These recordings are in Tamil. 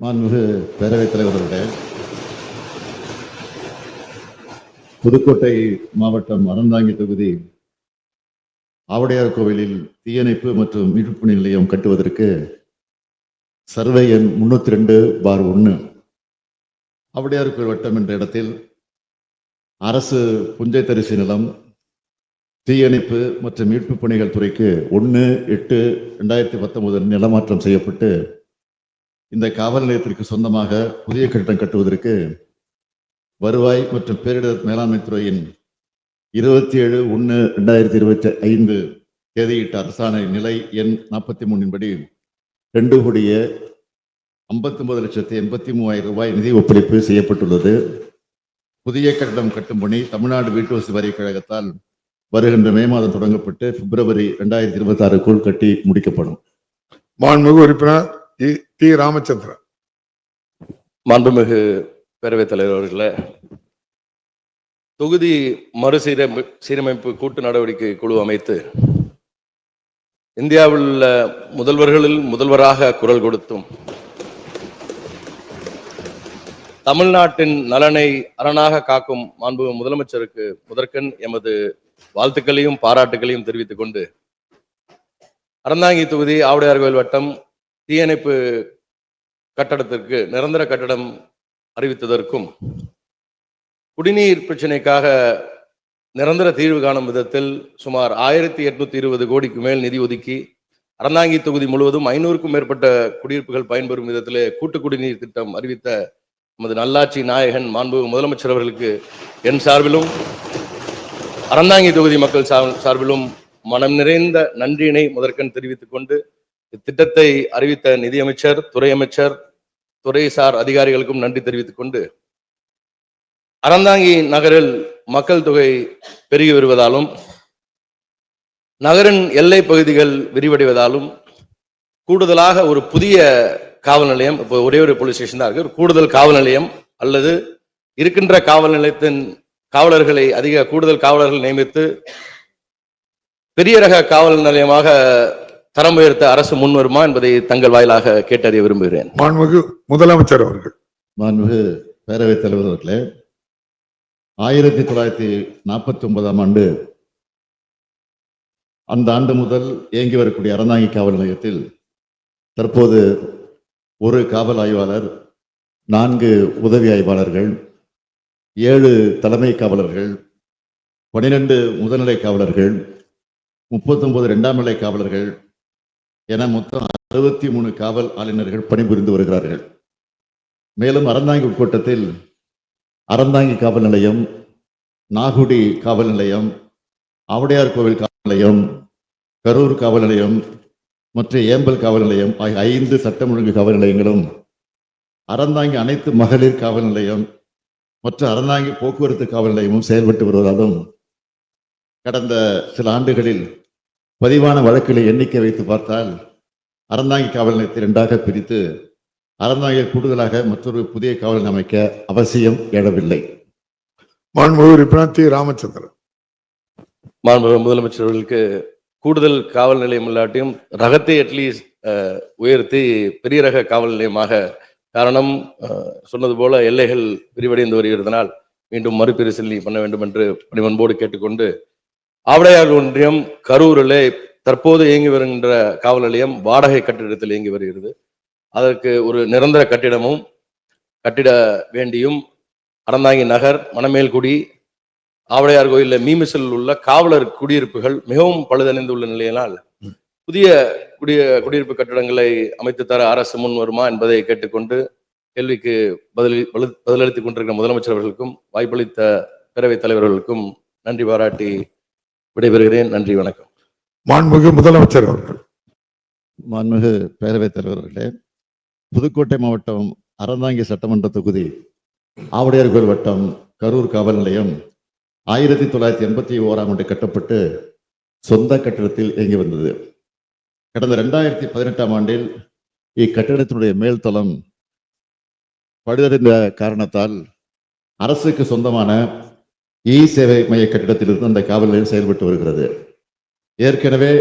மாண்புமிகு பேரவைத் தலைவர் அவர்களே புதுக்கோட்டை மாவட்டம் அறந்தாங்கி தொகுதி ஆவடையார் கோவிலில் தீயணைப்பு மற்றும் மீட்பு நிலையம் கட்டுவதற்கு சர்வே எண் முன்னூத்தி ரெண்டு பார் ஒன்று ஆவடையார் கோவில் வட்டம் என்ற இடத்தில் அரசு புஞ்சை தரிசு நிலம் தீயணைப்பு மற்றும் மீட்பு பணிகள் துறைக்கு ஒன்று எட்டு ரெண்டாயிரத்தி பத்தொன்பது நிலமாற்றம் செய்யப்பட்டு இந்த காவல் நிலையத்திற்கு சொந்தமாக புதிய கட்டிடம் கட்டுவதற்கு வருவாய் மற்றும் பேரிடர் மேலாண்மை துறையின் இருபத்தி ஏழு ஒன்று ரெண்டாயிரத்தி இருபத்தி ஐந்து தேதியிட்ட அரசாணை நிலை எண் நாற்பத்தி மூணின்படி ரெண்டு கோடிய ஐம்பத்தி ஒன்பது லட்சத்தி எண்பத்தி மூவாயிரம் ரூபாய் நிதி ஒப்படைப்பு செய்யப்பட்டுள்ளது. புதிய கட்டடம் கட்டும் பணி தமிழ்நாடு வீட்டுவசதி வரி கழகத்தால் வருகின்ற மே மாதம் தொடங்கப்பட்டு பிப்ரவரி ரெண்டாயிரத்தி இருபத்தி ஆறுக்குள் கட்டி முடிக்கப்படும். மாண்புமிகு உறுப்பினர் டி ராமச்சந்திரன். மாண்புமிகு பேரவைத் தலைவர் அவர்களே தொகுதி மறுசீரமை சீரமைப்பு கூட்டு நடவடிக்கை குழு அமைத்து இந்தியாவில் உள்ள முதல்வர்களில் முதல்வராக குரல் கொடுத்தும் தமிழ்நாட்டின் நலனை அரணாக காக்கும் மாண்பு முதலமைச்சருக்கு முதற்கண் எமது வாழ்த்துக்களையும் பாராட்டுகளையும் தெரிவித்துக் கொண்டு அறந்தாங்கி தொகுதி ஆவுடையார் கோயில் வட்டம் தீயணைப்பு கட்டடத்திற்கு நிரந்தர கட்டடம் அறிவித்ததற்கும் குடிநீர் பிரச்சனைக்காக நிரந்தர தீர்வு காணும் விதத்தில் சுமார் ஆயிரத்தி எட்நூத்தி இருபது கோடிக்கு மேல் நிதி ஒதுக்கி அறந்தாங்கி தொகுதி முழுவதும் ஐநூறுக்கும் மேற்பட்ட குடியிருப்புகள் பயன்பெறும் விதத்திலே கூட்டு குடிநீர் திட்டம் அறிவித்த நமது நல்லாட்சி நாயகன் மாண்பு முதலமைச்சர் அவர்களுக்கு என் சார்பிலும் அறந்தாங்கி தொகுதி மக்கள் சார்- சார்பிலும் மனம் நிறைந்த நன்றியினை முதற்கண் தெரிவித்துக் கொண்டு இத்திட்டத்தை அறிவித்த நிதியமைச்சர் துறை அமைச்சர் துறைசார் அதிகாரிகளுக்கும் நன்றி தெரிவித்துக் கொண்டு அறந்தாங்கி நகரில் மக்கள் தொகை பெருகி வருவதாலும் நகரின் எல்லை பகுதிகள் விரிவடைவதாலும் கூடுதலாக ஒரு புதிய காவல் நிலையம் இப்போ ஒரே ஒரு போலீஸ் ஸ்டேஷன் தான் இருக்கு ஒரு கூடுதல் காவல் நிலையம் அல்லது இருக்கின்ற காவல் நிலையத்தின் காவலர்களை அதிக கூடுதல் காவலர்கள் நியமித்து பெரிய ரக காவல் நிலையமாக தரம் உயர்த்த அரசு முன் வருமா என்பதை தங்கள் வாயிலாக கேட்டறிய விரும்புகிறேன். மாண்புமிகு முதலமைச்சர் அவர்கள். மாண்புமிகு பேரவைத் தலைவர் அவர்களே ஆயிரத்தி தொள்ளாயிரத்தி நாற்பத்தி ஒன்பதாம் ஆண்டு அந்த ஆண்டு முதல் இயங்கி வரக்கூடிய அறந்தாங்கி காவல் நிலையத்தில் தற்போது ஒரு காவல் ஆய்வாளர் நான்கு உதவி ஆய்வாளர்கள் ஏழு தலைமை காவலர்கள் பனிரெண்டு முதல்நிலை காவலர்கள் முப்பத்தொன்பது இரண்டாம் நிலை காவலர்கள் என மொத்தம் அறுபத்தி மூணு காவல் ஆளுநர்கள் பணிபுரிந்து வருகிறார்கள். மேலும் அறந்தாங்கி உட்கோட்டத்தில் அறந்தாங்கி காவல் நிலையம் நாகுடி காவல் நிலையம் ஆவுடையார் கோவில் காவல் நிலையம் கரூர் காவல் நிலையம் மற்றும் ஏம்பல் காவல் நிலையம் ஆகிய ஐந்து சட்டம் ஒழுங்கு காவல் நிலையங்களும் அறந்தாங்கி அனைத்து மகளிர் காவல் நிலையம் மற்றும் அறந்தாங்கி போக்குவரத்து காவல் நிலையமும் செயல்பட்டு வருவதாலும் கடந்த சில ஆண்டுகளில் பதிவான வழக்குகளை எண்ணிக்கை வைத்து பார்த்தால் அறந்தாங்கி காவல் நிலையத்தை இரண்டாக பிரித்து அறந்தாங்கில் கூடுதலாக மற்றொரு புதிய காவல் அமைக்க அவசியம் எழவில்லை. மாண்புமிகு உறுப்பினர் ராமச்சந்திரன். மாண்புமிகு முதலமைச்சர் அவர்களுக்கு கூடுதல் காவல் நிலையம் இல்லாட்டியும் ரகத்தை அட்லீஸ்ட் உயர்த்தி பெரிய ரக காவல் நிலையமாக காரணம் சொன்னது போல எல்லைகள் விரிவடைந்து வருகிறதுனால் மீண்டும் மறுபரிசீலனை பண்ண வேண்டும் என்று பணிவன்போடு கேட்டுக்கொண்டு ஆவடையார் ஒன்றியம் கரூரிலே தற்போது இயங்கி வருகின்ற காவல் நிலையம் வாடகை கட்டிடத்தில் இயங்கி வருகிறது. அதற்கு ஒரு நிரந்தர கட்டிடமும் கட்டிட வேண்டியும் அறந்தாங்கி நகர் மணமேல்குடி ஆவடையார் கோயிலில் மீமிசில் உள்ள காவலர் குடியிருப்புகள் மிகவும் பழுதடைந்துள்ள நிலையினால் புதிய குடிய குடியிருப்பு கட்டிடங்களை அமைத்து தர அரசு முன் வருமா என்பதை கேட்டுக்கொண்டு கேள்விக்கு பதிலி பதில்- பதிலளித்துக் கொண்டிருக்கிற முதலமைச்சர் அவர்களுக்கும் வாய்ப்பளித்த பேரவைத் தலைவர்களுக்கும் நன்றி பாராட்டி விடைபெறுகிறேன். நன்றி வணக்கம். மாண்புமிகு முதலமைச்சர் அவர்கள். மாண்புமிகு பேரவைத் தலைவர்களே புதுக்கோட்டை மாவட்டம் அறந்தாங்கி சட்டமன்ற தொகுதி ஆவுடையார் கோயில் வட்டம் கரூர் காவல் நிலையம் ஆயிரத்தி தொள்ளாயிரத்தி எண்பத்தி ஓராம் ஆண்டு கட்டப்பட்டு சொந்த கட்டிடத்தில் இயங்கி வந்தது. கடந்த ரெண்டாயிரத்தி பதினெட்டாம் ஆண்டில் இக்கட்டிடத்தினுடைய மேல்தளம் பழுதடைந்த காரணத்தால் அரசுக்கு சொந்தமான இ சேவை மைய கட்டிடத்திலிருந்து அந்த காவல் நிலையம் செயல்பட்டு வருகிறது. ஏற்கனவே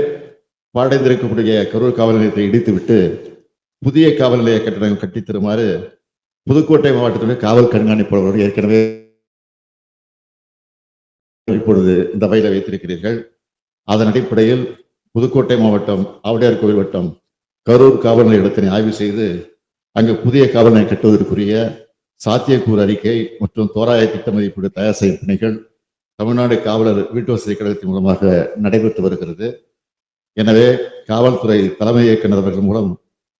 பாடைந்திருக்கக்கூடிய கரூர் காவல் நிலையத்தை இடித்துவிட்டு புதிய காவல் நிலைய கட்டடம் கட்டித் தருமாறு புதுக்கோட்டை மாவட்டத்துடைய காவல் கண்காணிப்பாளர்கள் ஏற்கனவே இப்பொழுது இந்த வயலை வைத்திருக்கிறீர்கள். அதன் அடிப்படையில் புதுக்கோட்டை மாவட்டம் ஆவுடையார் கோவில் வட்டம் கரூர் காவல் நிலைய இடத்தினை ஆய்வு செய்து அங்கு புதிய காவல் நிலையம் கட்டுவதற்குரிய சாத்தியக்கூறு அறிக்கை மற்றும் தோராய திட்ட மதிப்பீடு தயார் செய்யும் பணிகள் தமிழ்நாடு காவலர் வீட்டு வசதி கழகத்தின் மூலமாக நடைபெற்று வருகிறது. எனவே காவல்துறை தலைமை இயக்குநர் அவர்கள் மூலம்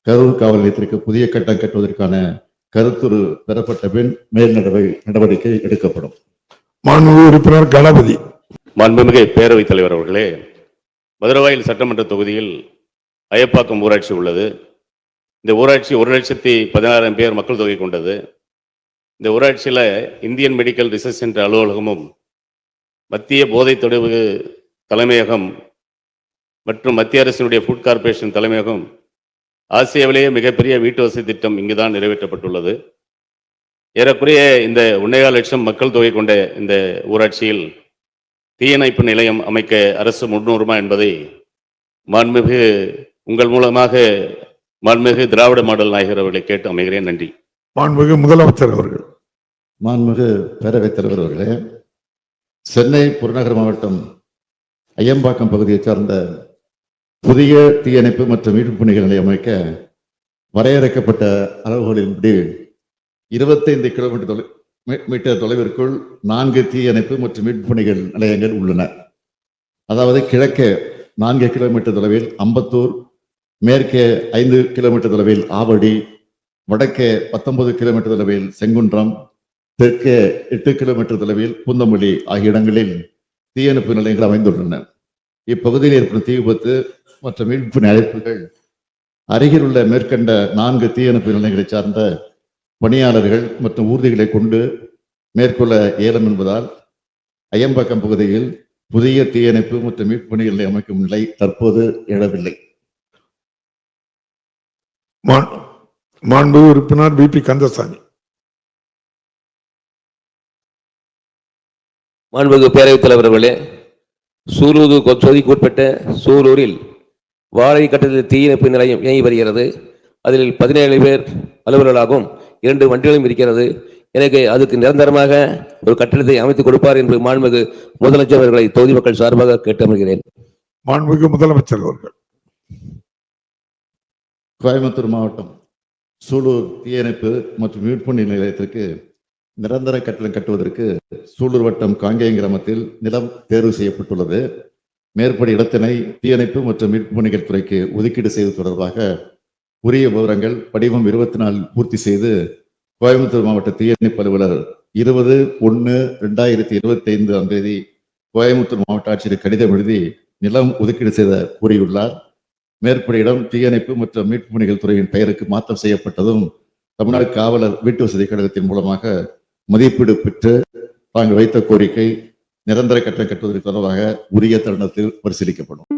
கரூர் காவல் நிலையத்திற்கு புதிய கட்டம் கட்டுவதற்கான கருத்துரு பெறப்பட்ட பின் மேல் நடவடிக்கை நடவடிக்கை எடுக்கப்படும். மாண்புமிகு உறுப்பினர் கணபதி. மாண்புமிகு பேரவைத் தலைவர் அவர்களே மதுரவாயில் சட்டமன்ற தொகுதியில் அயப்பாக்கம் ஊராட்சி உள்ளது. இந்த ஊராட்சி ஒரு லட்சத்தி பதினாறாயிரம் பேர் மக்கள் தொகை கொண்டது. இந்த ஊராட்சியில் இந்தியன் மெடிக்கல் ரிசர்ச் சென்டர் அலுவலகமும் மத்திய போதைத் தொடர்பு தலைமையகம் மற்றும் மத்திய அரசினுடைய ஃபுட் கார்ப்பரேஷன் தலைமையகம் ஆசியாவிலேயே மிகப்பெரிய வீட்டு வசதி திட்டம் இங்கு தான் நிறைவேற்றப்பட்டுள்ளது. ஏறக்குறைய இந்த ஒன்னேகால் லட்சம் மக்கள் தொகை கொண்ட இந்த ஊராட்சியில் தீயணைப்பு நிலையம் அமைக்க அரசு முன்னூறுமா என்பதை மாண்புமிகு உங்கள் மூலமாக மாண்புமிகு திராவிட மாடல் நாயகர் அவர்களை கேட்டு அமைகிறேன். நன்றி. மாண்புமிகு முதலமைச்சர் அவர்கள். மாண்புமிகு பேரவைத் தலைவர் அவர்களே சென்னை புறநகர் மாவட்டம் ஐயம்பாக்கம் பகுதியைச் சார்ந்த புதிய தீயணைப்பு மற்றும் மீட்பு பணிகள் நிலையம் அமைக்க வரையறுக்கப்பட்ட அளவுகளின்படி இருபத்தைந்து கிலோமீட்டர் தொலை மீட்டர் தொலைவிற்குள் நான்கு தீயணைப்பு மற்றும் மீட்பு பணிகள் நிலையங்கள் உள்ளன. அதாவது கிழக்கே நான்கு கிலோமீட்டர் தொலைவில் அம்பத்தூர் மேற்கே ஐந்து கிலோமீட்டர் தொலைவில் ஆவடி வடக்கே பத்தொன்பது கிலோமீட்டர் தொலைவில் செங்குன்றம் தெற்கே எட்டு கிலோமீட்டர் தொலைவில் புந்தமொழி ஆகிய இடங்களில் தீயணைப்பு நிலையங்கள் அமைந்துள்ளன. இப்பகுதியில் ஏற்படும் தீ விபத்து மற்றும் மீட்பு அழைப்புகள் அருகில் உள்ள மேற்கண்ட நான்கு தீயணைப்பு நிலையங்களை சார்ந்த பணியாளர்கள் மற்றும் ஊர்திகளை கொண்டு மேற்கொள்ள இயலும் என்பதால் ஐயம்பாக்கம் பகுதியில் புதிய தீயணைப்பு மற்றும் மீட்பு பணிகளை அமைக்கும் நிலை தற்போது எழவில்லை. மாண்- உறுப்பினர் பி பி கந்தசாமி. மாண்புமிகு பேரவைத் தலைவர் அவர்களே சூலூர் தொகுதிக்கு உட்பட்ட சூலூரில் வாடகை கட்டடத்தில் தீயணைப்பு நிலையம் இயங்கி வருகிறது. அதில் பதினேழு பேர் அலுவலர்களாகவும் இரண்டு வண்டிகளும் இருக்கிறது. எனக்கு அதுக்கு நிரந்தரமாக ஒரு கட்டடத்தை அமைத்துக் கொடுப்பார் என்று மாண்புமிகு முதலமைச்சர் அவர்களை தொகுதி மக்கள் சார்பாக கேட்டு அமர்கிறேன் மாண்புமிகு முதலமைச்சர் அவர்கள். கோயம்புத்தூர் மாவட்டம் சூலூர் தீயணைப்பு மற்றும் மீட்பு நிலையத்திற்கு நிரந்தர கட்டடம் கட்டுவதற்கு சூலூர் வட்டம் காங்கேயம் கிராமத்தில் நிலம் தேர்வு செய்யப்பட்டுள்ளது. மேற்படி இடத்தினை தீயணைப்பு மற்றும் மீட்பு பணிகள் துறைக்கு ஒதுக்கீடு செய்வது தொடர்பாக உரிய விவரங்கள் படிவம் இருபத்தி நாலு பூர்த்தி செய்து கோயம்புத்தூர் மாவட்ட தீயணைப்பு அலுவலர் இருபது ஒன்று ரெண்டாயிரத்தி இருபத்தி ஐந்து தேதி கோயம்புத்தூர் மாவட்ட ஆட்சியர் கடிதம் எழுதி நிலம் ஒதுக்கீடு செய்த கூறியுள்ளார். மேற்படி இடம் தீயணைப்பு மற்றும் மீட்பு பணிகள் துறையின் பெயருக்கு மாற்றம் செய்யப்பட்டதும் தமிழ்நாடு காவலர் வீட்டு வசதி கழகத்தின் மூலமாக மதிப்பீடு பெற்று தாங்கள் வைத்த கோரிக்கை நிரந்தர கட்டணம் கட்டுவதற்கு தொடர்பாக உரிய தருணத்தில் பரிசீலிக்கப்படும்.